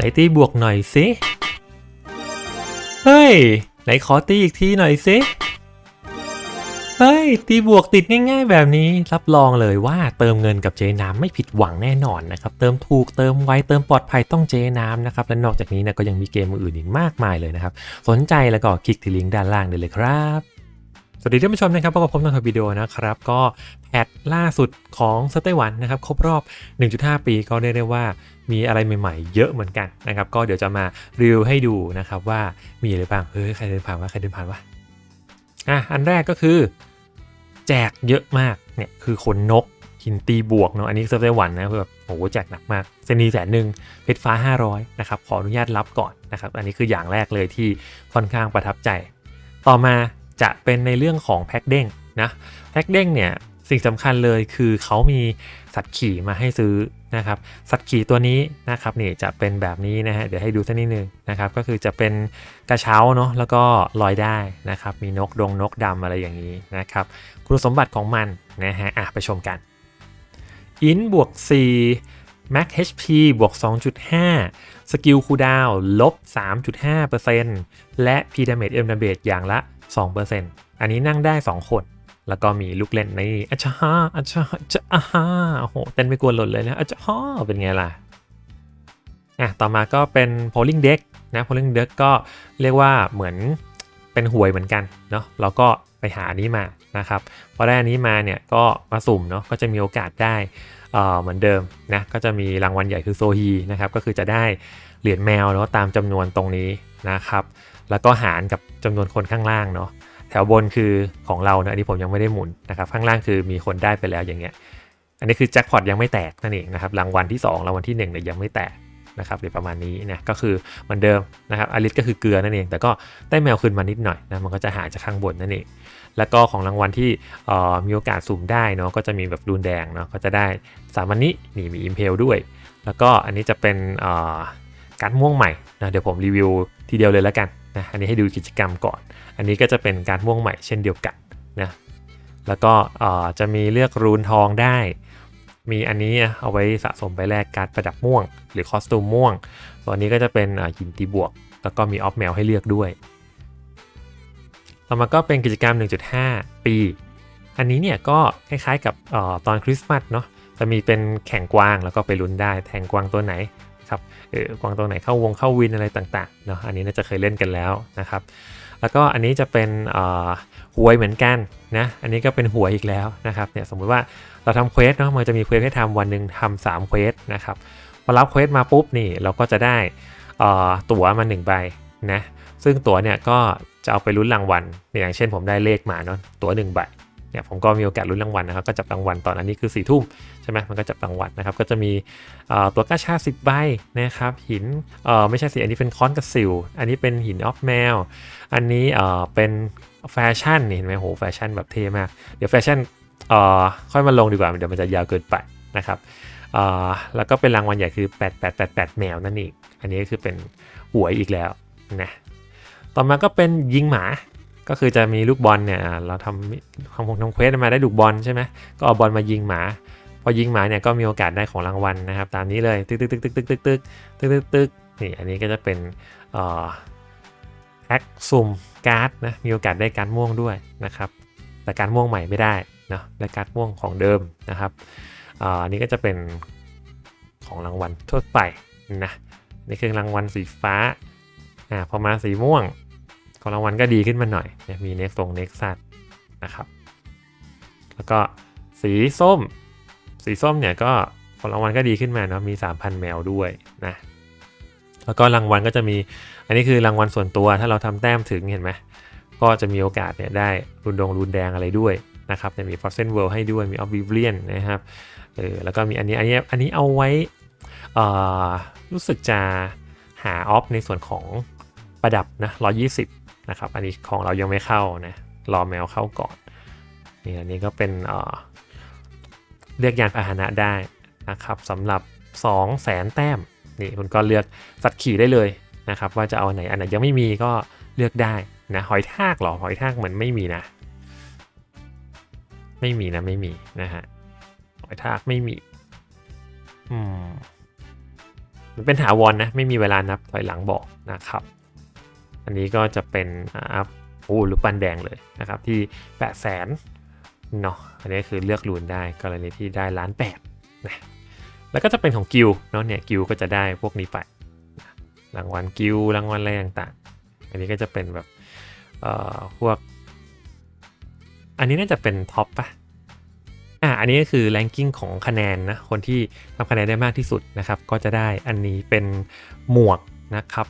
ไหนตีบวกหน่อยสิ เฮ้ย ไหนขอตีอีกทีหน่อยสิเฮ้ย ตีบวกติดง่าย ๆ แบบนี้ รับรองเลยว่าเติมเงินกับเจน้ำไม่ผิดหวังแน่นอนนะครับ เติมถูกเติมไวเติมปลอดภัยต้องเจน้ำนะครับ และนอกจากนี้นะก็ยังมีเกมอื่นอีกมากมายเลยนะครับ สนใจแล้วก็คลิกที่ลิงก์ด้านล่างได้เลยครับ สวัสดีท่านผู้ชมนะครับพบกับผมในวิดีโอนะครับ ก็แพทล่าสุดของสเตวันนะครับ ครบรอบ 1.5 ปีก็เรียกได้ว่ามีอะไรใหม่ๆ เยอะเหมือนกันนะครับ ก็เดี๋ยวจะมารีวิวให้ดูนะครับว่ามีอะไรบ้างเฮ้ยใครเดินผ่านวะใครเดินผ่านวะอะอันแรกก็คือ แจกเยอะมากเนี่ยคือขนนกหินตีบวกเนาะอันนี้เซิร์ฟไต้หวันนะคือแบบโอ้โหแจกหนักมากเซนีแสนหนึ่งเพชรฟ้า 500นะครับขออนุญาตรับก่อนนะครับ อันนี้คืออย่างแรกเลยที่ค่อนข้างประทับใจ ต่อมา จะเป็นในเรื่องของแพ็กเด้งนะแพ็กเด้งเนี่ยสิ่งสำคัญเลยคือเขามีสัตว์ขี่มาให้ซื้อนะครับสัตว์ขี่ตัวนี้นะครับนี่จะเป็นแบบนี้นะฮะเดี๋ยวให้ดูสักนิดนึงนะครับก็คือจะเป็นกระเช้าเนาะแล้วก็ลอยได้นะครับมีนกดงนกดำอะไรอย่างนี้นะครับคุณสมบัติของมันนะฮะอะไปชมกันอินบวก4 Max HP บวก 2.5 สกิลคูดาวลบ 3.5%และ P Damage M Damage อย่างละ 2%อันนี้นั่งได้ 2 คน แล้วก็มีลูกเล่นในอัชฮาอัชฮาจะอาฮาโอ้โหเต้นไม่กวนหล่นเลยนะอัชฮาเป็นไงล่ะอะต่อมาก็เป็น polling deck นะ polling deck ก็เรียกว่าเหมือนเป็นหวยเหมือนกันเนาะเราก็ไปหาอันนี้มานะครับพอได้อันนี้มาเนี่ยก็มาสุ่มเนาะก็จะมีโอกาสได้เอ่อเหมือนเดิมนะก็จะมีรางวัลใหญ่คือโซฮีนะครับก็คือจะได้เหรียญแมวเนาะตามจำนวนตรงนี้นะครับ แล้วก็หารกับจำนวนคนข้างล่างเนาะแถวบนคือของเราเนะอันนี้ผมยังไม่ได้หมุนนะครับข้างล่างคือมีคนได้ไปแล้วอย่างเงี้ยอันนี้คือแจ็คพอตยังไม่แตกนั่นเองนะครับรางวัลที่2รางวัลที่1เนี่ยยังไม่แตกนะครับเดี๋ยวประมาณนี้นะก็คือเหมือนเดิมนะครับอลิสก็คือเกลือนั่นเอง แต่ก็ได้แมวขึ้นมานิดหน่อยนะมันก็จะหาจากข้างบนนั่นเอง แล้วก็ของรางวัลที่มีโอกาสสุ่มได้เนาะก็จะมีแบบรูนแดงเนาะก็จะได้สามอันนี้นี่มีอิมเพลด้วย แล้วก็อันนี้จะเป็นการม่วงใหม่นะเดี๋ยวผมรีวิวทีเดียวเลยแล้วกัน นะอันนี้ให้ดูกิจกรรมก่อน อันนี้ก็จะเป็นการม่วงใหม่เช่นเดียวกันนะแล้วก็จะมีเลือกรูนทองได้ มีอันนี้เอาไว้สะสมไปแลกการประดับม่วง หรือคอสตูมม่วง ตัวนี้ก็จะเป็นอินตีบวก แล้วก็มีออฟแมวให้เลือกด้วยต่อมาก็เป็นกิจกรรม 1.5 ปี อันนี้เนี่ยก็คล้ายๆกับออตอนคริสต์มาสเนาะจะมีเป็นแข่งกวางแล้วก็ไปลุ้นได้แทงกวางตัวไหน ครับเออกวางตัวไหนเข้าวงเข้าวินอะไรต่างๆเนาะอันนี้น่าจะเคยเล่นกันแล้วนะครับแล้วก็อันนี้จะเป็นหวยเหมือนกันนะอันนี้ก็เป็นหวยอีกแล้วนะครับเนี่ยสมมุติว่าเราทำเควสเนาะมันจะมีเควสให้ทำวันหนึ่งทำสามเควสนะครับพอรับเควสมาปุ๊บนี่เราก็จะได้ตั๋วมา1ใบนะซึ่งตั๋วเนี่ยก็จะเอาไปลุ้นรางวัลอย่างเช่นผมได้เลขมาเนาะตั๋วหนึ่งใบ เนี่ยผมก็มีโอกาสลุ้นรางวัลนะครับก็จับรางวัลตอนอันนี้คือ4ี่ทุ่มใช่ไหมมันก็จับรางวัลนะครับก็จะมีตัวกาชาสิบใบนะครับหินไม่ใช่สิอันนี้เป็นค้อนกระสิว อันนี้เป็นหินออฟแมวอันนี้เป็นแฟชั่นเห็นไหมโหแฟชั่นแบบเท่มาก เดี๋ยวแฟชั่นค่อยมาลงดีกว่าเดี๋ยวมันจะยาวเกินไปนะครับแล้วก็เป็นรางวัลใหญ่คือ 8888 แมวนั่นเองอันนี้ก็คือเป็นหวยอีกแล้วนะต่อมาก็เป็นยิงหมา ก็คือจะมีลูกบอลเนี่ยเราทำทำคงทำเควสมาได้ลูกบอลใช่ไหมก็เอาบอลมายิงหมา พอยิงหมาเนี่ยก็มีโอกาสได้ของรางวัลนะครับ ตามนี้เลยตึ๊กตึ๊กตึ๊กตึ๊กตึ๊กตึ๊กตึ๊กตึ๊กตึกตึกนี่อันนี้ก็จะเป็นเอ่อแพ็กซุ่มการ์ดนะมีโอกาสได้การ์ดม่วงด้วยนะครับแต่การดม่วงใหม่ไม่ได้นะได้การ์ดม่วงของเดิมนะครับอันนี้ก็จะเป็นของรางวัลทั่วไปนะนี่คือรางวัลสีฟ้าอ่าพอมาสีม่วง ของรางวัลก็ดีขึ้นมาหน่อยเนี่ยมีเน็กทรงเน็กซัสนะครับ แล้วก็สีส้ม สีส้มเนี่ยก็ของรางวัลก็ดีขึ้นมาเนาะมี 3,000 แมวด้วยนะแล้วก็รางวัลก็จะมี อันนี้คือรางวัลส่วนตัวถ้าเราทำแต้มถึงเห็นไหมก็จะมีโอกาสเนี่ยได้รุนดงรุนแดงอะไรด้วยนะครับจะมี Frozen World ให้ด้วยมี Oblivion นะครับเออแล้วก็มีอันนี้อันนี้อันนี้เอาไว้เอ่อรู้สึกจะหาออฟในส่วนของประดับนะ120 นะครับ อันนี้ของเรายังไม่เข้านะรอแมวเข้าก่อนนี่อันนี้ก็เป็นเอ่อเลือกยานพาหนะได้นะครับสำหรับ 2 0 0แสนแต้มนี่คุณก็เลือกสัตว์ขี่ได้เลยนะครับว่าจะเอาไหนอันไหนยังไม่มีก็เลือกได้นะหอยทากหรอหอยทากเหมือนไม่มีนะ ไม่มีนะไม่มีนะฮะหอยทากไม่มีอืมมันเป็นถาวรนะไม่มีเวลานับถอยหลังบอกนะครับ อันนี้ก็จะเป็นอัพโอ้ลูกปันแดงเลยนะครับที่8 0 0แสนเนาะอันนี้คือเลือกรูนได้กรณีที่ได้ล้านแปดนะแล้วก็จะเป็นของกิลเนาะเนี่ยกิลก็จะได้พวกนี้ไปรางวัลกิลรางวัลอะไรต่างๆ อันนี้ก็จะเป็นแบบเอ่อพวก อันนี้น่าจะเป็นท็อปปะอะอันนี้ก็คือแรงกิ้งของคะแนนนะคนที่ทำคะแนนได้มากที่สุดนะครับ ก็จะได้อันนี้เป็นหมวกนะครับ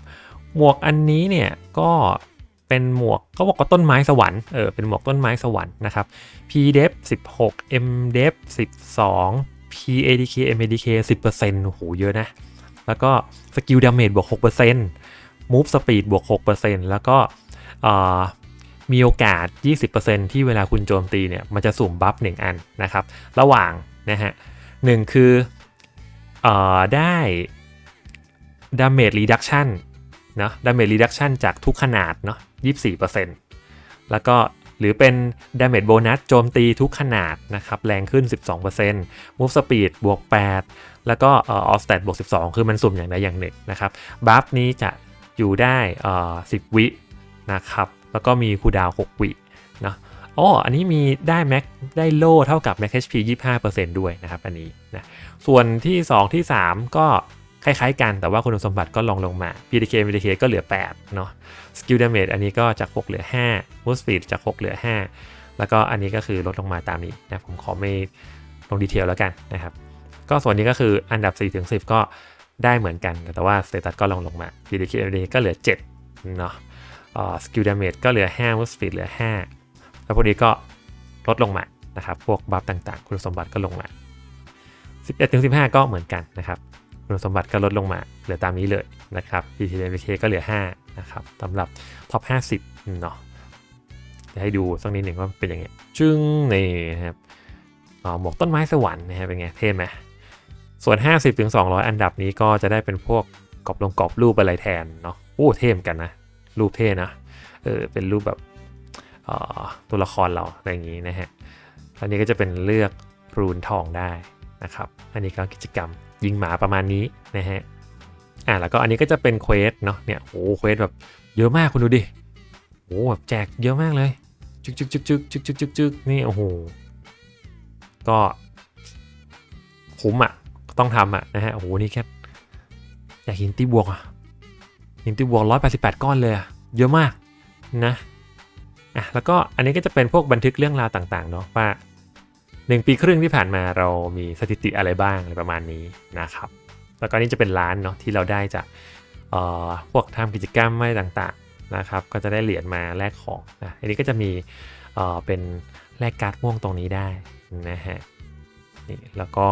หมวกอันนี้เนี่ยก็เป็นหมวกเขาบอกว่าต้นไม้สวรรค์เออเป็นหมวกต้นไม้สวรรค์นะครับ PDEF 16 MDEF 12 PADK MADK 10%โอ้โหเยอะนะ แล้วก็สกิลดาเมจบวก 6% Move Speed บวก 6%แล้วก็มีโอกาส 20%ที่เวลาคุณโจมตีเนี่ย มันจะสุ่มบัฟ1อันนะครับ ระหว่างนะฮะหนึ่งคืออได้ Damage Reduction เนาะ Damage Reduction จากทุกขนาดเนาะ24%แล้วก็หรือเป็น Damage Bonus โจมตีทุกขนาดนะครับ แรงขึ้น 12% Move Speed บวก 8 แล้วก็เอ่อ Off Stat บวก 12 คือมันสุ่มอย่างใดอย่างหนึ่งนะครับบัฟนี้จะอยู่ได้เอ่อ10 วินะครับ แล้วก็มีคูดาว6 วิเนาะอ๋ออันนี้มีได้แม็กได้โล่เท่ากับ Max HP 25%ด้วยนะครับอันนี้นะส่วนที่ 2 ที่ 3 ก็ คล้ายๆกันแต่ว่าคุณสมบัติก็ลองลงมา PDK PDK ก็เหลือ 8 เนาะ Skill Damage อันนี้ก็จาก 6 เหลือ 5 Move Speed จาก 6 เหลือ 5 แล้วก็อันนี้ก็คือลดลงมาตามนี้นะผมขอไม่ลงดีเทลแล้วกันนะครับ ก็ส่วนนี้ก็คืออันดับ4ถึง10 ก็ได้เหมือนกัน แต่ว่า Status ก็ลองลงมา PDK PDK ก็เหลือ 7 เนาะ Skill Damage ก็เหลือ 5 Move Speed เหลือ 5 แล้วพวกนี้ก็ลดลงมานะครับ พวกบัฟต่างๆ คุณสมบัติก็ลงมา 11ถึง15 ก็เหมือนกันนะครับ คุณสมบัติก็ลดลงมา เหลือตามนี้เลยนะครับ PTMK ก็เหลือ 5 นะครับสำหรับท็อป 50 เนาะจะให้ดูสักนิดหนึ่งว่าเป็นยังไงจึ้งนี่นะครับหมวกต้นไม้สวรรค์นะฮะเป็นไงเท่ไหมส่วน 50ถึง200อันดับนี้ก็จะได้เป็นพวกกรอบลงกรอบรูปอะไรแทนเนาะโอ้เท่มกันนะ รูปเท่นะเออเป็นรูปแบบตัวละครเราอะไรอย่างนี้นะฮะอันนี้ก็จะเป็นเลือกรูนทองได้นะครับ อันนี้ก็กิจกรรม ยิงหมาประมาณนี้นะฮะอ่าแล้วก็อันนี้ก็จะเป็นเควสเนาะเนี่ยโอ้เควสแบบเยอะมากคุณดูดิโอ้แบบแจกเยอะมากเลยจึกจึกจึกจึกจึกจึกจึกจึกนี่โอ้โหก็คุ้มอะต้องทำอะนะฮะโอ้โหนี่แค่อยากหินตีบวกอะหินตีบวกร้อยแปดสิบแปดก้อนเลยอะเยอะมากนะอะแล้วก็อันนี้ก็จะเป็นพวกบันทึกเรื่องราวต่างๆเนาะว่า หนึ่งปีครึ่งที่ผ่านมาเรามีสถิติอะไรบ้างอะไรประมาณนี้นะครับ แล้วก็นี่จะเป็นร้านเนาะที่เราได้จากพวกทำกิจกรรมไม่ต่างๆนะครับ ก็จะได้เหรียญมาแลกของนะอันนี้ก็จะมีเป็นแลกการ์ดม่วงตรงนี้ได้นะฮะนี่แล้วก็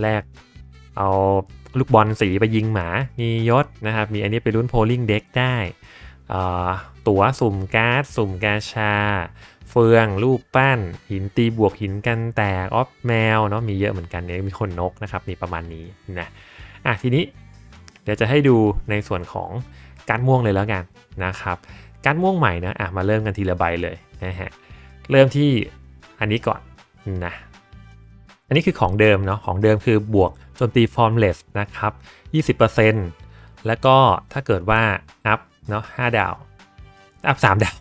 แลกเอาลูกบอลสีไปยิงหมา มียศนะครับ มีอันนี้ไปรุ่นโพลิงเด็กได้ ตั๋วสุ่มการ์ด สุ่มกาชา เฟือง รูปปั้น หินตีบวกหินกันแตกออฟแมวเนาะมีเยอะเหมือนกันเนี่ยมีคนนกนะครับนี่ประมาณนี้นะอะทีนี้เดี๋ยวจะให้ดูในส่วนของการม่วงเลยแล้วกันนะครับการม่วงใหม่นะอะมาเริ่มกันทีละใบเลยนะฮะเริ่มที่อันนี้ก่อนนะอันนี้คือของเดิมเนาะของเดิมคือบวกโจมตี formless นะครับ 20%แล้วก็ถ้าเกิดว่าอัพเนาะ5ดาวอัพ3ดาว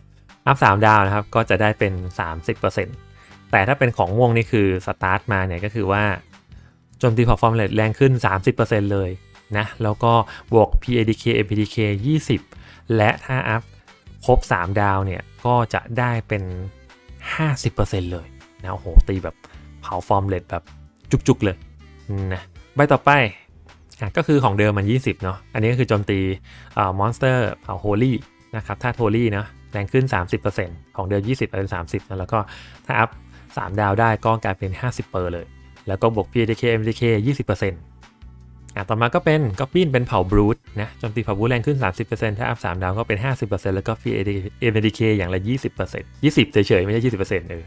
อัพ3ดาวนะครับก็จะได้เป็น 30%แต่ถ้าเป็นของม่วงนี่คือสตาร์ทมาเนี่ยก็คือว่าโจมตีพอร์ฟอร์มเลทแรงขึ้น 30%เลยนะแล้วก็บวก PADK MPDK 20 และถ้าอัพครบ 3 ดาวเนี่ยก็จะได้เป็น 50%เลยนะโอ้โหตีแบบเผาฟอร์มเลทแบบจุกๆเลยนะใบต่อไปก็คือของเดิมมัน 20 เนาะอันนี้ก็คือโจมตีมอนสเตอร์เผาโฮลี่นะครับถ้าโฮลี่นะ แรงขึ้น 30%ของเดือน 20เป็น30นะแล้วก็ถ้าอัพ 3 ดาวได้ก็กลายเป็น 50เปอร์เลย แล้วก็บวก PDK MDK 20%อะต่อมาก็เป็นก็ปิ้นเป็นเผาบรูทนะโจมตีเผาบรูทแรงขึ้น 30%ถ้าอัพ 3 ดาวก็เป็น 50%แล้วก็ PDK MDK อย่างละ 20% 20เฉยๆไม่ใช่ 20%เออ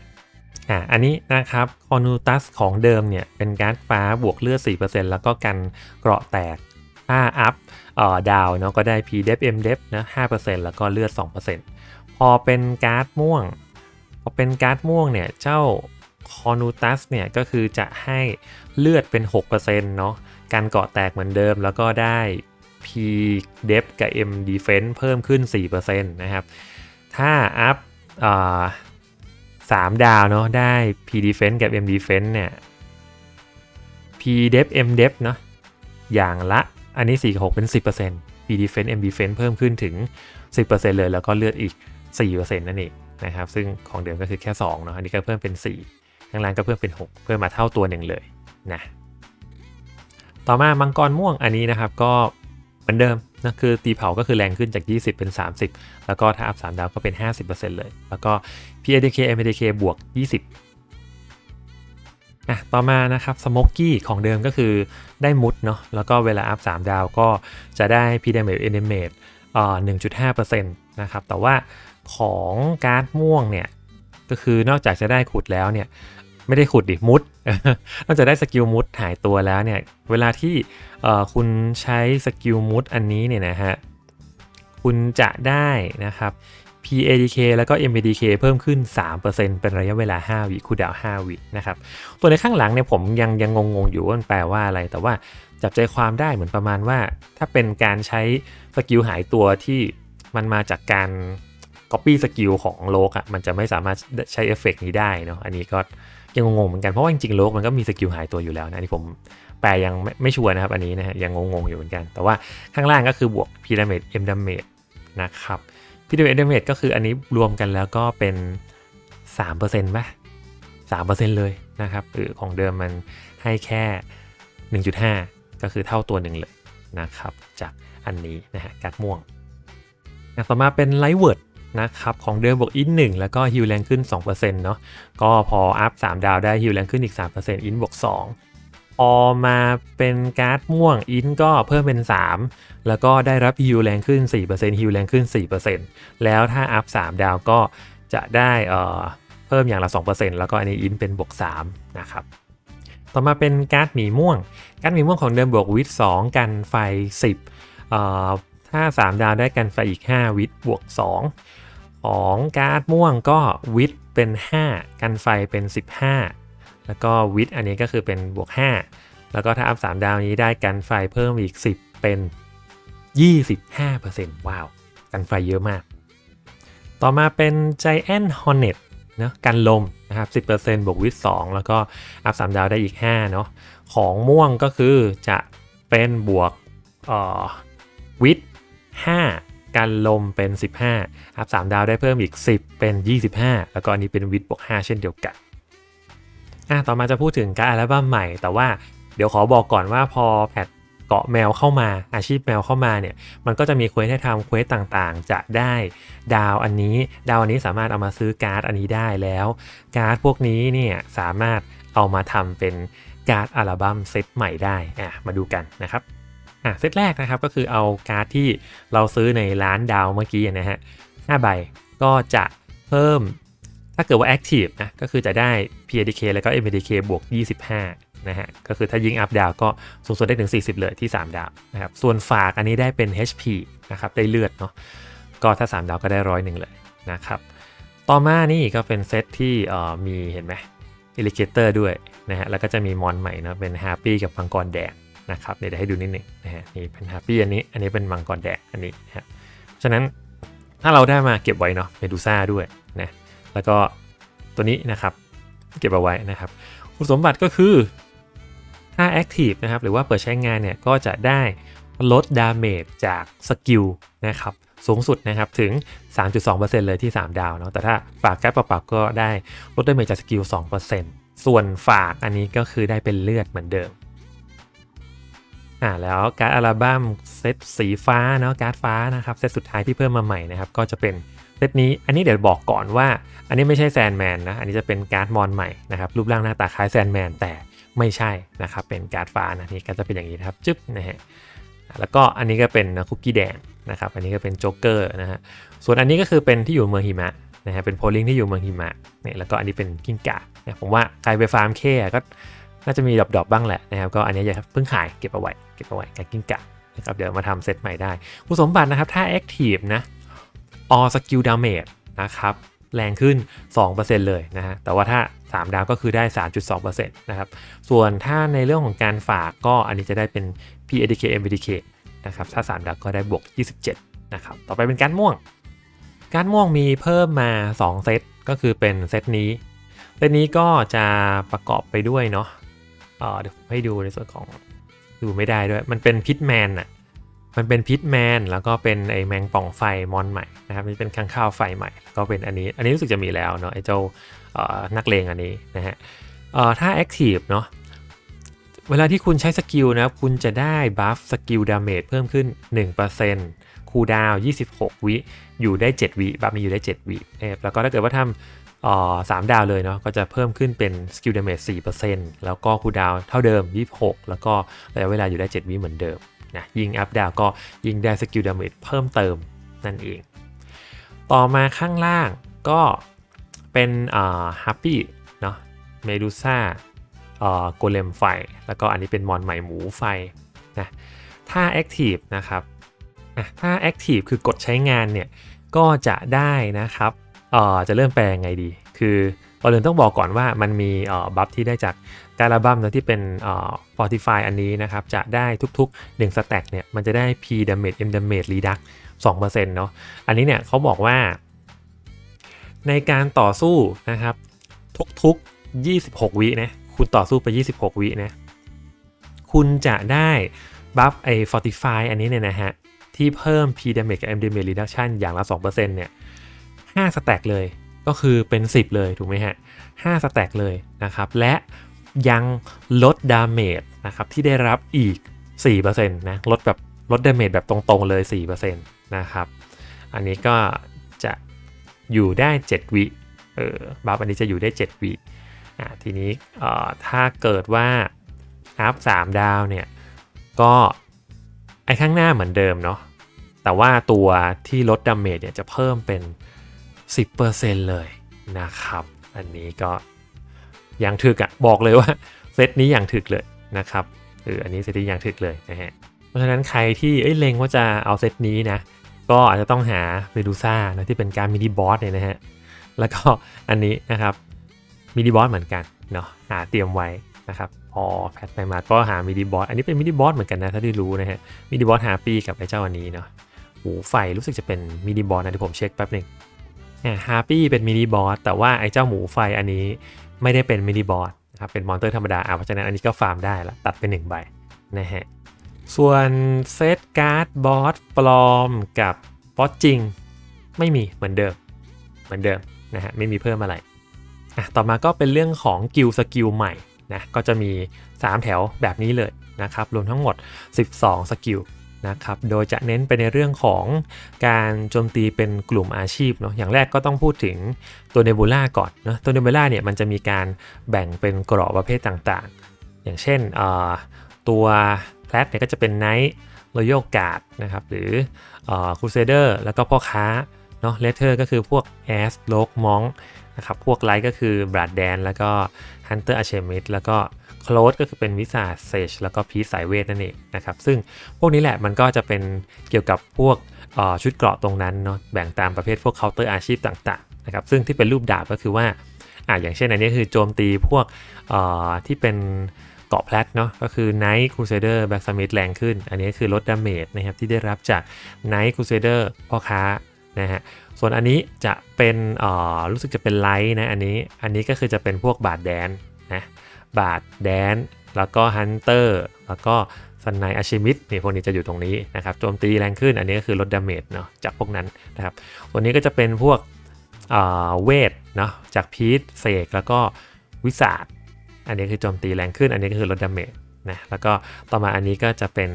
อะอันนี้นะครับคอนูตัสของเดิมเนี่ยเป็นการ์ดฟ้าบวกเลือด 4%แล้วก็กันเกราะแตก ถ้าอัพดาวเนาะก็ได้ PDEF MDEF นะ5%แล้วก็เลือด 2%พอเป็นการ์ดม่วง พอเป็นการ์ดม่วงเนี่ยเจ้าคอนูตัสเนี่ยก็คือจะให้เลือดเป็น 6%เนาะการเกาะแตกเหมือนเดิมแล้วก็ได้ P d e p กับ M defense เพิ่มขึ้น 4%นะครับ ถ้าอัพสามดาวเนาะได้ P defense กับ M defense เนี่ย P d e p M d e p เนาะอย่างละ อันนี้4กับ6เป็น 10% P defense M defense เพิ่มขึ้นถึง 10%เลยแล้วก็เลือดอีก 4%นั่นเองนะครับซึ่งของเดิมก็คือแค่2เนาะอันนี้ก็เพิ่มเป็น 4 ข้างล่างก็เพิ่มเป็น 6 เพิ่มมาเท่าตัวหนึ่งเลยนะต่อมามังกรม่วงอันนี้นะครับก็เหมือนเดิมนะคือตีเผาก็คือแรงขึ้นจาก 20 เป็น 30 แล้วก็ถ้าอัพ 3 ดาวก็เป็น 50%เลย แล้วก็ PADK MADK บวก 20 อะต่อมานะครับสโมกกี้ของเดิมก็คือได้มุดเนาะแล้วก็เวลาอัพ 3 ดาวก็จะได้ P damage animate เอ่อ1.5%นะครับแต่ว่าของการ์ดม่วงเนี่ยก็คือนอกจากจะได้ขุดแล้วเนี่ยไม่ได้ขุดดิมุดนอกจากได้สกิลมุดหายตัวแล้วเนี่ยเวลาที่คุณใช้สกิลมุดอันนี้เนี่ยนะฮะคุณจะได้นะครับ PADK แล้วก็ MADK เพิ่มขึ้น 3%เป็นระยะเวลา 5 วิคูดาว 5 วินะครับ ตัวในข้างหลังเนี่ยผมยังยังงงๆอยู่ว่ามันแปลว่าอะไร แต่ว่าจับใจความได้เหมือนประมาณว่า ถ้าเป็นการใช้สกิลหายตัวที่มันมาจากการ Copy สกิลของโลกอะ่ะมันจะไม่สามารถใช้เอฟเฟกนี้ได้เนาะ อันนี้ก็ยังงงๆเหมือนกัน เพราะว่าจริงๆโลกมันก็มีสกิลหายตัวอยู่แล้วนะนี่ผมแปลยังไม่ไม่ชัวร์นะครับอันนี้นะฮะยังงงๆอยู่เหมือนกัน แต่ว่าข้างล่างก็คือบวกพีระมิดเอ็มดาเมจนะครับ พีระมิดเอ็มดเมก็คืออันนี้รวมกันแล้วก็เป็น 3%ป่ะ3%เลยนะครับหรือของเดิมมันให้แค่ 1.5 ก็คือเท่าตัวหนึ่งเลยนะครับ จากอันนี้นะฮะกัดม่วงต่อมาเป็นไลท์เวิร์ดนะครับของเดิมบวกอิน1แล้วก็ฮิวแรงขึ้น 2%เนาะก็พออัพ 3 ดาวได้ฮิวแรงขึ้นอีก 3%อินบวก2พอมาเป็นการ์ดม่วงอินก็เพิ่มเป็น 3 แล้วก็ได้รับฮิวแรงขึ้น 4%ฮิวแรงขึ้น 4%แล้วถ้าอัพ 3 ดาวก็จะได้เอ่อเพิ่มอย่างละ 2%แล้วก็อันนี้อินเป็นบวก3นะครับต่อมาเป็นการ์ดหมีม่วง การ์ดหมีม่วงของเดิมบวกวิท2กันไฟ 10เอ่อถ้า 3 ดาวได้กันไฟอีก 5 วิทบวก 2 ของการ์ดม่วงก็วิทเป็น 5 กันไฟเป็น 15 แล้วก็วิทอันนี้ก็คือเป็นบวก 5 แล้วก็ถ้าอัพ 3 ดาวนี้ได้กันไฟเพิ่มอีก 10 เป็น 25%ว้าว กันไฟเยอะมาก ต่อมาเป็น Giant Hornet นะกันลมนะครับ 10%บวกวิท2แล้วก็อัพ3ดาวได้อีก5เนาะของม่วงก็คือจะเป็นบวกวิท5กันลมเป็น 15 อัพ3ดาวได้เพิ่มอีก 10 เป็น 25 แล้วก็อันนี้เป็นวิทบวก5เช่นเดียวกันอะต่อมาจะพูดถึงการอัลบั้มใหม่ แต่ว่าเดี๋ยวขอบอกก่อนว่าพอแพท เกาะแมวเข้ามา อาชีพแมวเข้ามาเนี่ยมันก็จะมีเควสให้ทำเควสต่างๆ จะได้ดาวอันนี้ ดาวอันนี้สามารถเอามาซื้อการ์ดอันนี้ได้แล้ว การ์ดพวกนี้เนี่ยสามารถเอามาทำเป็นการ์ดอัลบั้มเซตใหม่ได้อะมาดูกันนะครับอะเซตแรกนะครับก็คือเอาการ์ดที่เราซื้อในร้านดาวเมื่อกี้นะฮะ5ใบก็จะเพิ่มถ้าเกิดว่า Active นะก็คือจะได้ PDK แล้วก็ MDK บวก 25 นะฮะก็คือถ้ายิงอัพดาวก็สูงสุดได้ถึง 40 เลยที่ 3 ดาวนะครับส่วนฝากอันนี้ได้เป็น HP นะครับได้เลือดเนาะก็ถ้า 3 ดาวก็ได้ร้อยหนึ่งเลยนะครับต่อมานี่ก็เป็นเซตที่มีเห็นไหมอิลิเกเตอร์ด้วยนะฮะแล้วก็จะมีมอนใหม่เนาะเป็นฮาร์ปี้กับพังกรแดงนะครับเดี๋ยวให้ดูนิดหนึ่งนะฮะนี่เป็นฮาร์ปี้อันนี้อันนี้เป็นมังกรแดงอันนี้นะฉะนั้นถ้าเราได้มาเก็บไว้เนาะเมดูซ่าด้วยนะแล้วก็ตัวนี้นะครับเก็บเอาไว้นะครับคุณสมบัติก็คือ ถ้า Active นะครับหรือว่าเปิดใช้งานเนี่ยก็จะได้ลดดาเมจจากสกิลนะครับสูงสุดนะครับถึง 3.2%เลยที่ 3 ดาวเนาะแต่ถ้าฝากแก๊ปเปล่าก็ได้ลดดาเมจจากสกิล 2%ส่วนฝากอันนี้ก็คือได้เป็นเลือดเหมือนเดิมอ่าแล้วการ์ดอัลบั้มเซตสีฟ้าเนาะการ์ดฟ้านะครับเซตสุดท้ายที่เพิ่มมาใหม่นะครับก็จะเป็นเซตนี้อันนี้เดี๋ยวบอกก่อนว่า อันนี้ไม่ใช่แซนแมนนะอันนี้จะเป็นการ์ดมอนใหม่นะครับรูปร่างหน้าตาคล้ายแซนแมนแต่ ไม่ใช่นะครับเป็นการ์ดฟ้านะนี่ก็จะเป็นอย่างนี้นะครับจึ๊บนะฮะแล้วก็อันนี้ก็เป็นคุกกี้แดงนะครับอันนี้ก็เป็นโจ๊กเกอร์นะฮะส่วนอันนี้ก็คือเป็นที่อยู่เมืองหิมะนะฮะเป็นโพลิงที่อยู่เมืองหิมะเนี่ยแล้วก็อันนี้เป็นกิ้งก่าเนี่ยผมว่าใครไปฟาร์มเคก็น่าจะมีดอกๆบ้างแหละนะครับก็อันนี้อย่าเพิ่งขายเก็บเอาไว้เก็บเอาไว้กับกิ้งก่านะครับเดี๋ยวมาทำเซตใหม่ได้คุณสมบัตินะครับถ้า Active นะ all skill damage นะครับแรงขึ้น 2%เลยนะฮะแต่ว่าถ้า 3 ดาวก็คือได้ 3.2%นะครับ ส่วนถ้าในเรื่องของการฝากก็อันนี้จะได้เป็น PADK MBDK นะครับถ้า 3 ดาวก็ได้บวก 27 นะครับ ต่อไปเป็นการม่วง การม่วงมีเพิ่มมา 2 เซต ก็คือเป็นเซตนี้ เซตนี้ก็จะประกอบไปด้วยเนาะเเดี๋ยวให้ดูในส่วนของดูไม่ได้ด้วย มันเป็นพิทแมนอะมันเป็นพิทแมนแล้วก็เป็นไอแมงป่องไฟมอนใหม่นะครับนี่เป็นข้างข้าวไฟใหม่แล้วก็เป็นอันนี้ อันนี้รู้สึกจะมีแล้วเนาะไอเจ้า นักเลงอันนี้นะฮะถ้า Active เนาะเวลาที่คุณใช้สกิลนะครับคุณจะได้บัฟสกิลดาเมจเพิ่มขึ้น 1%คูลดาวน์26 วิ อยู่ได้ 7 วิบัฟมีอยู่ได้ 7 วินะครับแล้วก็ถ้าเกิดว่าทำสามดาวเลยเนาะก็จะเพิ่มขึ้นเป็นสกิลดาเมจ4%แล้วก็คูลดาวน์เท่าเดิม 26 แล้วก็ระยะเวลาอยู่ได้ 7 วิเหมือนเดิมนะยิงอัพดาวก็ยิงได้สกิลดาเมจเพิ่มเติมนั่นเอง ต่อมาข้างล่างก็ เป็นอ่าฮัปปี้เนาะเมดูซ่าอ่อโกเลมไฟ แล้วก็อันนี้เป็นมอนใหม่หมูไฟนะถ้า Active นะครับถ้า Active คือกดใช้งานเนี่ย ก็จะได้นะครับเอ่อจะเริ่มแปลยังไงดี คือก่อนอื่นต้องบอกก่อนว่ามันมีเอ่อบัฟที่ได้จากการระบัมนะที่เป็นเอ่อ Fortify อันนี้นะครับ จะได้ทุกๆ1สแต็กเนี่ย มันจะได้ P damage M damage reduct 2%เนาะอันนี้เนี่ยเขาบอกว่า ในการต่อสู้นะครับ ทุกๆ 26 วินะคุณต่อสู้ไป 26 วินะคุณจะได้บัฟไอ้ Fortify อันนี้เนี่ยนะฮะ ที่เพิ่ม P damage กับ M damage reduction อย่างละ 2%เนี่ย5สแต็กเลยก็คือเป็น 10 เลยถูกไหมฮะ5สแต็กเลยนะครับ และยังลดดาเมจนะครับที่ได้รับอีก 4%นะ ลดแบบลดดาเมจแบบตรงๆเลย 4%นะครับ อันนี้ก็ อยู่ได้ 7 วิเออบัฟอันนี้จะอยู่ได้ 7 วิอ่าทีนี้เอ่อถ้าเกิดว่าอัพ3ดาวเนี่ยก็ไอ้ข้างหน้าเหมือนเดิมเนาะแต่ว่าตัวที่ลดดาเมจเนี่ยจะเพิ่มเป็น 10%เลยนะครับ อันนี้ก็ยังถึกอะบอกเลยว่าเซตนี้อย่างถึกเลยนะครับเอออันนี้เซตนี้อย่างถึกเลยนะฮะเพราะฉะนั้นใครที่เอ้ยเลงว่าจะเอาเซตนี้นะ ก็อาจจะต้องหาเมดูซ่านะที่เป็นการมินิบอสเนี่ยนะฮะ แล้วก็อันนี้นะครับมินิบอสเหมือนกันเนาะหาเตรียมไว้นะครับพอแพทไปมาก็หามินิบอสอันนี้เป็นมินิบอสเหมือนกันนะถ้าที่รู้นะฮะมินิบอสหาปีกับไอ้เจ้าอันนี้เนาะหูไฟรู้สึกจะเป็นมินิบอสนะเดี๋ยวผมเช็คแป๊บหนึงฮาปี้เป็นมินิบอสแต่ว่าไอ้เจ้าหมูไฟอันนี้ไม่ได้เป็นมินิบอสนะครับเป็นมอนเตอร์ธรรมดาอะเพราะฉะนั้นอันนี้ก็ฟาร์มได้ละตัดไปหนึ่งใบนะฮะ ส่วนเซตการ์ดบอสปลอมกับบอสจริง ไม่มีเหมือนเดิม เหมือนเดิมนะฮะไม่มีเพิ่มอะไรอะต่อมาก็เป็นเรื่องของกิลสกิลใหม่นะก็จะมี 3 แถวแบบนี้เลยนะครับรวมทั้งหมด 12 สกิลนะครับโดยจะเน้นไปในเรื่องของการโจมตีเป็นกลุ่มอาชีพเนาะอย่างแรกก็ต้องพูดถึงตัวเนบูล่าก่อนเนาะตัวเนบูล่าเนี่ยมันจะมีการแบ่งเป็นกรอบประเภทต่างๆ อย่างเช่นเอ่อตัว ลตเนี่ยก็จะเป็นไนท์รอยัลการ์ดนะครับหรือครูเซเดอร์แล้วก็พ่อค้าเนาะเลเทอร์ก็คือพวกแอสโลกมองนะครับพวกไลท์ก็คือบราดแดนแล้วก็ฮันเตอร์อาเชมิดแล้วก็โคลดก็คือเป็นวิสาเซจแล้วก็พีสายเวทนั่นเองนะครับซึ่งพวกนี้แหละมันก็จะเป็นเกี่ยวกับพวกชุดเกราะตรงนั้นเนาะแบ่งตามประเภทพวกเคาน์เตอร์อาชีพต่างๆนะครับซึ่งที่เป็นรูปดาบก็คือว่าอ่าอย่างเช่นอันนี้คือโจมตีพวกเอ่อที่เป็น เกาะแพลตเนาะก็คือ Night Crusader b l a c k s m i t h แรงขึ้น อันนี้คือลดดาเมจนะครับที่ได้รับจาก Night Crusader พ่อค้านะฮะส่วนอันนี้จะเป็นเอ่อรู้สึกจะเป็นไลท์นะอันนี้อันนี้ก็คือจะเป็นพวกบาดแดนนะบาดแดนแล้วก็ฮันเตอร์แล้วก็ซันไนอาชิมิดนี่พวกนี้จะอยู่ตรงนี้นะครับโจมตีแรงขึ้นอันนี้ก็คือลดดาเมจเนาะจากพวกนั้นนะครับตัวนี้ก็จะเป็นพวกเออเวทเนาะจากพีทเสกแล้วก็วิสาด อันนี้คือโจมตีแรงขึ้น อันนี้ก็คือลดดาเมจนะ แล้วก็ต่อมาอันนี้ก็จะเป็น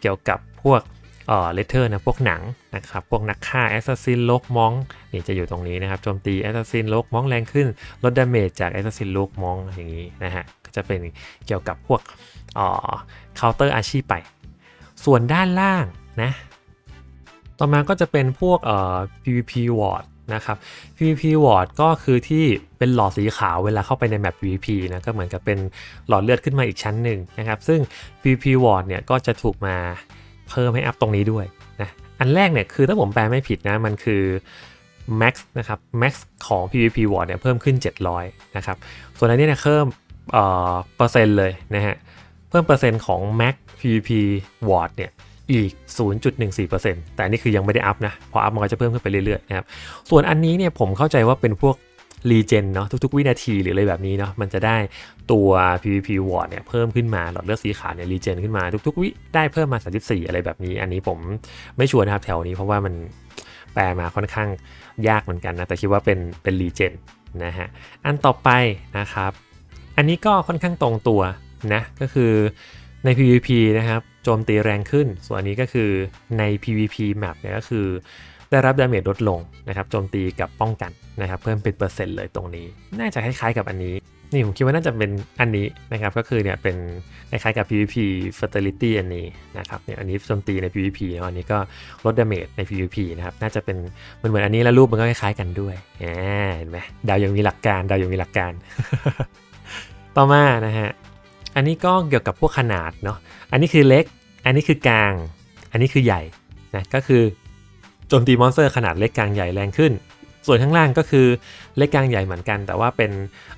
เกี่ยวกับพวกเอ่อเลเทอร์นะพวกหนังนะครับพวกนักฆ่าแอสซัสซินโลกมองนี่จะอยู่ตรงนี้นะครับโจมตีแอสซัสซินโลกมองแรงขึ้นลดดาเมจจากแอสซัสซินโลกมองอย่างนี้นะฮะก็จะเป็นเกี่ยวกับพวกเอ่อเคาน์เตอร์อาชีพไป ส่วนด้านล่างนะต่อมาก็จะเป็นพวกเอ่อ PVP Ward นะครับ PVP Ward ก็คือที่เป็นหลอดสีขาวเวลาเข้าไปในแมป PVP นะก็เหมือนกับเป็นหลอดเลือดขึ้นมาอีกชั้นหนึ่งนะครับ ซึ่ง PVP Ward เนี่ยก็จะถูกมาเพิ่มให้อัพตรงนี้ด้วยนะอันแรกเนี่ยคือถ้าผมแปลไม่ผิดนะมันคือ max นะครับ max ของ PVP ward เนี่ยเพิ่มขึ้น 700 นะครับ ส่วนอันนี้เนี่ยเพิ่มเอ่อเปอร์เซ็นต์เลยนะฮะเพิ่มเปอร์เซ็นต์ของ max PVP ward เนี่ย อีก 0.14%แต่นนี้คือยังไม่ได้อัพนะ พออัพมันก็จะเพิ่มขึ้นไปเรื่อยๆนะครับ ส่วนอันนี้เนี่ยผมเข้าใจว่าเป็นพวกรีเจนเนาะทุกๆ วินาทีหรืออะไรแบบนี้เนาะมันจะได้ตัว PVP ward เนี่ยเพิ่มขึ้นมาหลอดเลือดสีขาวเนี่ยรีเจนขึ้นมาทุกๆ วิได้เพิ่มมา 34 อะไรแบบนี้ อันนี้ผมไม่ชัวร์นะครับแถวนี้เพราะว่ามันแปลมาค่อนข้างยากเหมือนกันนะแต่คิดว่าเป็นเป็นรีเจนนะฮะอันต่อไปนะครับ อันนี้ก็ค่อนข้างตรงตัวนะก็คือใน PVP นะครับ จมตีแรงขึ้น ส่วนอันนี้ก็คือใน PVP map เนี่ยก็คือ ได้รับดาเมจลดลงนะครับโจมตีกับป้องกันนะครับเพิ่มเป็นเปอร์เซ็นต์เลยตรงนี้ น่าจะคล้ายๆกับอันนี้ นี่ผมคิดว่าน่าจะเป็นอันนี้นะครับก็คือเนี่ยเป็นคล้ายๆกับ PVP Fertility อันนี้นะครับเนี่ยอันนี้โจมตีใน PVP อันนี้ก็ลดดาเมจใน PVP นะครับน่าจะเป็นมันเหมือนอันนี้แล้วรูปมันก็คล้ายๆกันด้วยเห็นไหมดาวยังมีหลักการดาวยังมีหลักการ ต่อมานะฮะอันนี้ก็เกี่ยวกับพวกขนาดเนาะอันนี้คือเล็ก อันนี้คือกลาง อันนี้คือใหญ่นะก็คือโจมตีมอนสเตอร์ขนาดเล็กกลางใหญ่แรงขึ้น ส่วนข้างล่างก็คือเล็กกลางใหญ่เหมือนกัน แต่ว่าเป็น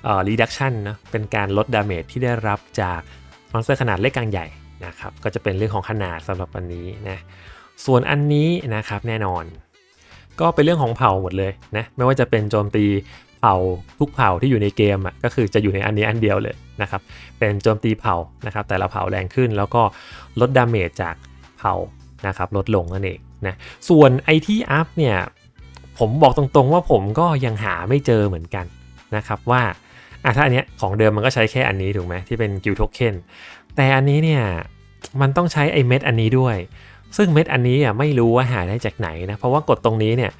เอ่อ reduction นะเป็นการลดดาเมจที่ได้รับจากมอนสเตอร์ขนาดเล็กกลางใหญ่นะครับก็จะเป็นเรื่องของขนาดสำหรับอันนี้นะส่วนอันนี้นะครับแน่นอน ก็เป็นเรื่องของเผ่าหมดเลยนะไม่ว่าจะเป็นโจมตี เผ่าทุกเผ่าที่อยู่ในเกมอะก็คือจะอยู่ในอันนี้อันเดียวเลยนะครับเป็นโจมตีเผ่านะครับแต่ละเผ่าแรงขึ้นแล้วก็ลดดาเมจจากเผ่านะครับลดลงนั่นเองนะส่วนไอที่อัพเนี่ยผมบอกตรงๆว่าผมก็ยังหาไม่เจอเหมือนกันนะครับว่าอะถ้าอันเนี้ยของเดิมมันก็ใช้แค่อันนี้ถูกไหมที่เป็นกิลโทเค็นแต่อันนี้เนี่ยมันต้องใช้ไอเม็ดอันนี้ด้วย ซึ่งเม็ดอันนี้อะไม่รู้ว่าหาได้จากไหนนะเพราะว่ากดตรงนี้เนี่ย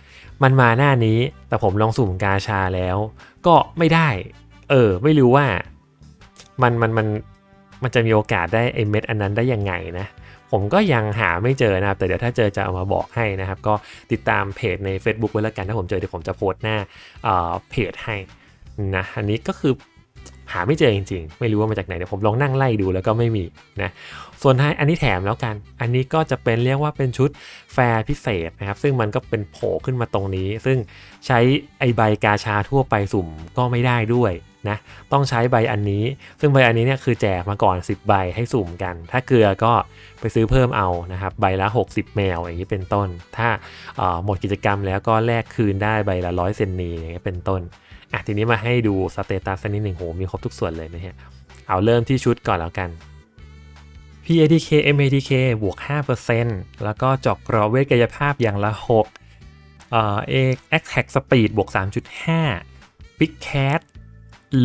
มันมาหน้านี้ แต่ผมลองสุ่มกาชาแล้ว ก็ไม่ได้ เออ ไม่รู้ว่า มันมันมันมันจะมีโอกาสได้ไอเม็ดอันนั้นได้ยังไงนะ ผมก็ยังหาไม่เจอนะครับ แต่เดี๋ยวถ้าเจอจะเอามาบอกให้นะครับ ก็ติดตามเพจใน Facebook ไว้แล้วกัน ถ้าผมเจอเดี๋ยวผมจะโพสต์หน้าเอ่อเพจให้นะ อันนี้ก็คือ หาไม่เจอจริง ๆ ไม่รู้ว่ามาจากไหนเดี๋ยวผมลองนั่งไล่ดูแล้วก็ไม่มีนะ ส่วนท้ายอันนี้แถมแล้วกัน อันนี้ก็จะเป็นเรียกว่าเป็นชุดแฟร์พิเศษนะครับ ซึ่งมันก็เป็นโผล่ขึ้นมาตรงนี้ ซึ่งใช้ไอใบกาชาทั่วไปสุ่มก็ไม่ได้ด้วยนะ ต้องใช้ใบอันนี้ ซึ่งใบอันนี้เนี่ยคือแจกมาก่อน 10 ใบให้สุ่มกัน ถ้าเกลือก็ไปซื้อเพิ่มเอานะครับ ใบละ 60 แมวอย่างนี้เป็นต้น ถ้าหมดกิจกรรมแล้วก็แลกคืนได้ใบละร้อยเซนนีอย่างนี้เป็นต้น อะทีนี้มาให้ดูสเตตัสสักนิดหนึ่งโหมีครบทุกส่วนเลยนะฮะ เอาเริ่มที่ชุดก่อนแล้วกัน PADK MADK บวก 5%แล้วก็จอกกรอเวทกายภาพอย่างละ 6 เอ่อ Attack Speed บวก 3.5 Big Cat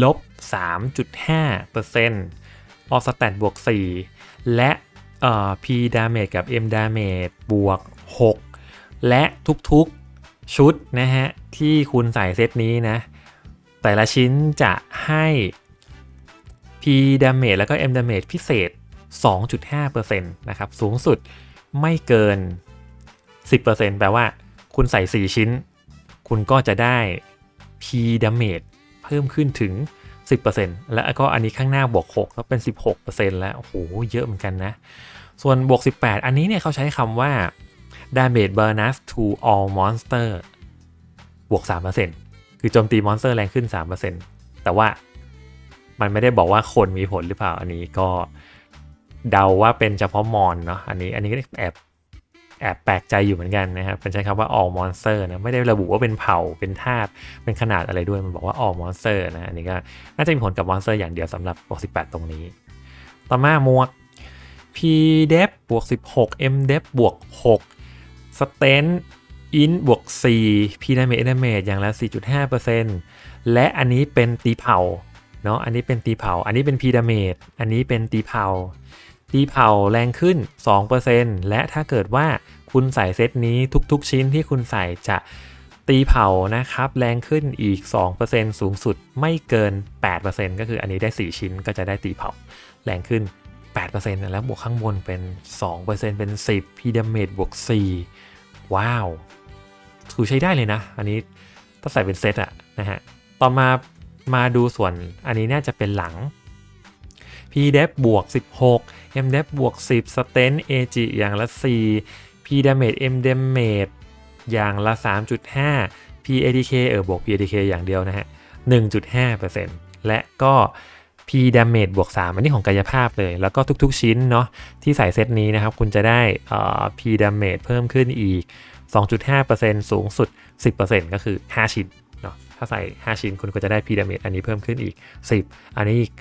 ลบ 3.5% All Stat บวก 4 และเอ่อ P Damage กับ M Damage บวก 6 และทุกๆชุดนะฮะ ที่คุณใส่เซตนี้นะ แต่ละชิ้นจะให้ P Damage แล้วก็ M Damage พิเศษ 2.5%นะครับ สูงสุดไม่เกิน 10%แปลว่าคุณใส่ 4 ชิ้น คุณก็จะได้ P Damage เพิ่มขึ้นถึง 10%และก็อันนี้ข้างหน้าบวก6แล้วเป็น 16%แล้ว โอ้โห เยอะเหมือนกันนะ ส่วนบวก 18 อันนี้เนี่ยเขาใช้คำว่า damage bonus to all monster บวก 3% คือโจมตีมอนสเตอร์แรงขึ้น 3%แต่ว่ามันไม่ได้บอกว่าคนมีผลหรือเปล่าอันนี้ก็เดาว่าเป็นเฉพาะมอนเนาะอันนี้อันนี้ก็แอบแอบแปลกใจอยู่เหมือนกันนะครับเป็นใช้คำว่า all monster นะไม่ได้ระบุว่าเป็นเผ่าเป็นธาตุเป็นขนาดอะไรด้วยมันบอกว่า all monster นะอันนี้ก็น่าจะมีผลกับ monster อย่างเดียวสำหรับ 68 ตรงนี้ ต่อมาหมวก p d e p บวก16 m d e p บวก6 s t e n int บวก4 p damage damage อย่างละ 4.5%และอันนี้เป็นตีเผาเนาะอันนี้เป็นตีเผา อันนี้เป็น p damage อันนี้เป็นตีเผา ตีเผาแรงขึ้น 2%และถ้าเกิดว่าคุณใส่เซตนี้ทุกๆ ชิ้นที่คุณใส่จะตีเผานะครับแรงขึ้นอีก 2%สูงสุดไม่เกิน 8%ก็คืออันนี้ได้ 4 ชิ้นก็จะได้ตีเผาแรงขึ้น 8%แล้วบวกข้างบนเป็น 2%เป็น 10 p damage บวก 4 ว้าว คือใช้ได้เลยนะ อันนี้ถ้าใส่เป็นเซตอะนะฮะ ต่อมามาดูส่วนอันนี้น่าจะเป็นหลัง p d e p บวก 16 m d e p บวก 10 stent ag อย่างละ 4 p damage m damage อย่างละ 3.5 p PADK เออบวก PADK อย่างเดียวนะฮะ 1.5%และก็ P damage บวก 3 อันนี้ของกายภาพเลย แล้วก็ทุกๆชิ้นเนาะที่ใส่เซตนี้นะครับ คุณจะได้ออ P damage เพิ่มขึ้นอีก 2.5%สูงสุด 10%ก็คือ 5 ชิ้นเนาะถ้าใส่ 5 ชิ้นคุณก็จะได้ P damage อันนี้เพิ่มขึ้นอีก 10 อันนี้อีก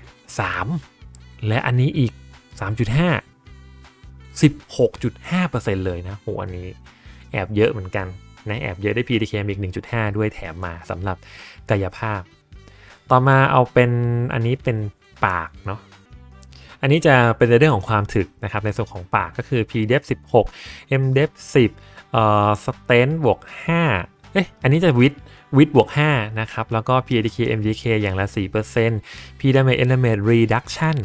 3 และอันนี้อีก 3.5 16.5%เลยนะโหอันนี้แอบเยอะเหมือนกันนะแอบเยอะได้ PDK อีก 1.5 ด้วยแถมมาสำหรับกายภาพ ต่อมาเอาเป็นอันนี้เป็นปากเนาะอันนี้จะเป็นในเรื่องของความถึกนะครับในส่วนของปากก็คือ PDEF 16 MDEF 10 เอ่อ Stent บวก5เอ๊ะอันนี้จะวิดวิดบวก5นะครับ แล้วก็ PADK MDK อย่างละ 4% P damage enemy reduction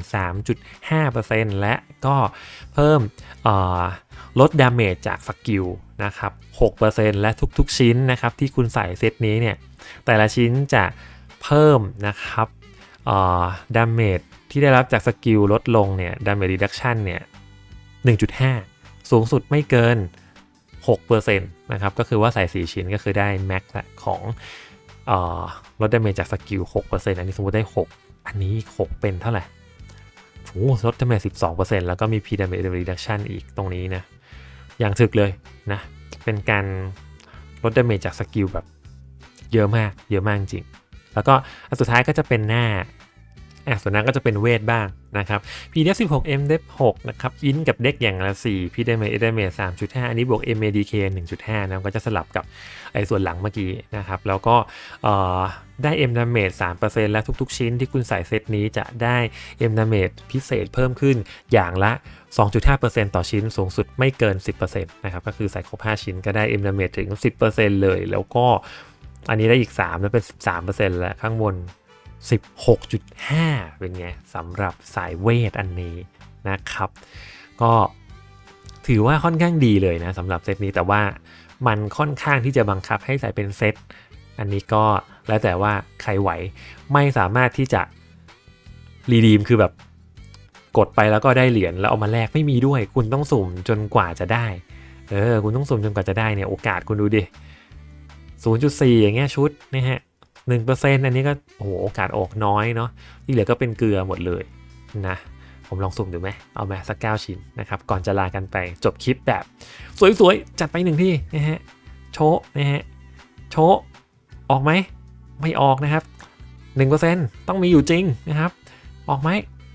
3.5%และก็เพิ่มลดดาเมจจากสกิลนะครับ6%และทุกๆชิ้นนะครับที่คุณใส่เซตนี้เนี่ย แต่ละชิ้นจะเพิ่มนะครับดาเมจที่ได้รับจากสกิลลดลงเนี่ยดาเมจรีดักชันเนี่ย 1.5 สูงสุดไม่เกิน 6%นะครับก็คือว่าใส่ 4 ชิ้นก็คือได้แม็กซ์ของลดดาเมจจากสกิล 6%อันนี้สมมติได้ 6 อันนี้ 6 เป็นเท่าไหร่โอ้ลดดาเมจ12%แล้วก็มี P damage reduction อีกตรงนี้นะ อย่างถึกเลยนะ เป็นการลดดาเมจจากสกิลแบบเยอะมาก เยอะมากจริง แล้วก็อันสุดท้ายก็จะเป็นหน้า อะส่วนนั้นก็จะเป็นเวทบ้างนะครับ PDF 16 MDEF 6นะครับอินกับเด็กอย่างละ4 p d m a d m a 3.5 อันนี้บวก MADK 1.5 นะก็จะสลับกับไอ้ส่วนหลังเมื่อกี้นะครับ แล้วก็เอ่อได้ M damage 3%และทุกๆ ชิ้นที่คุณใส่เซตนี้จะได้ M damage พิเศษเพิ่มขึ้นอย่างละ 2.5%ต่อชิ้นสูงสุดไม่เกิน 10%นะครับก็คือใส่ครบ 5 ชิ้นก็ได้ M damage ถึง 10%เลย แล้วก็อันนี้ได้อีก3แล้วเป็น 13%แล้วข้างบน 16.5 เป็นไงสำหรับสายเวทอันนี้นะครับ ก็ถือว่าค่อนข้างดีเลยนะสำหรับเซตนี้แต่ว่ามันค่อนข้างที่จะบังคับให้ใส่เป็นเซตอันนี้ก็แล้วแต่ว่าใครไหวไม่สามารถที่จะรีดีมคือแบบกดไปแล้วก็ได้เหรียญแล้วเอามาแลกไม่มีด้วย คุณต้องสุ่มจนกว่าจะได้เออคุณต้องสุ่มจนกว่าจะได้เนี่ยโอกาสคุณดูดิ0.4 อย่างเงี้ยชุดนะฮะ 1%อันนี้ก็โอ้โหโอกาสออกน้อยเนาะที่เหลือก็เป็นเกลือหมดเลยนะผมลองสุ่มดูไหมเอามาสัก 9 ชิ้นนะครับ ก่อนจะลากันไปจบคลิปแบบ สวยๆ จัดไปหนึ่งที่นะฮะโชะนะฮะโชะออกไหมไม่ออกนะครับ 1%ต้องมีอยู่จริงนะครับ ออกไหม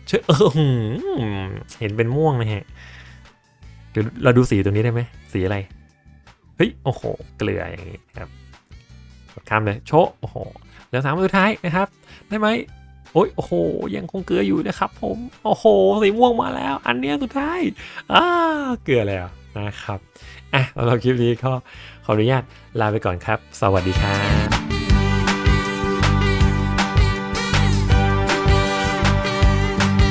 เชื่อเออหือเห็นเป็นม่วงนะฮะเดี๋ยวเราดูสีตรงนี้ได้ไหมสีอะไร เฮ้ย โอ้โห เกลืออย่างนี้ครับ กดข้ามเลยโชะโอ้โหเหลือสามอันสุดท้ายนะครับได้ไหมโอ้ยโอ้โห ยังคงเกลืออยู่นะครับ ผมโอ้โหสีม่วงมาแล้ว อันเนี้ยสุดท้ายอ่าเกลือแล้วนะครับอะสำหรับคลิปนี้ก็ขออนุญาตลาไปก่อนครับ สวัสดีครับ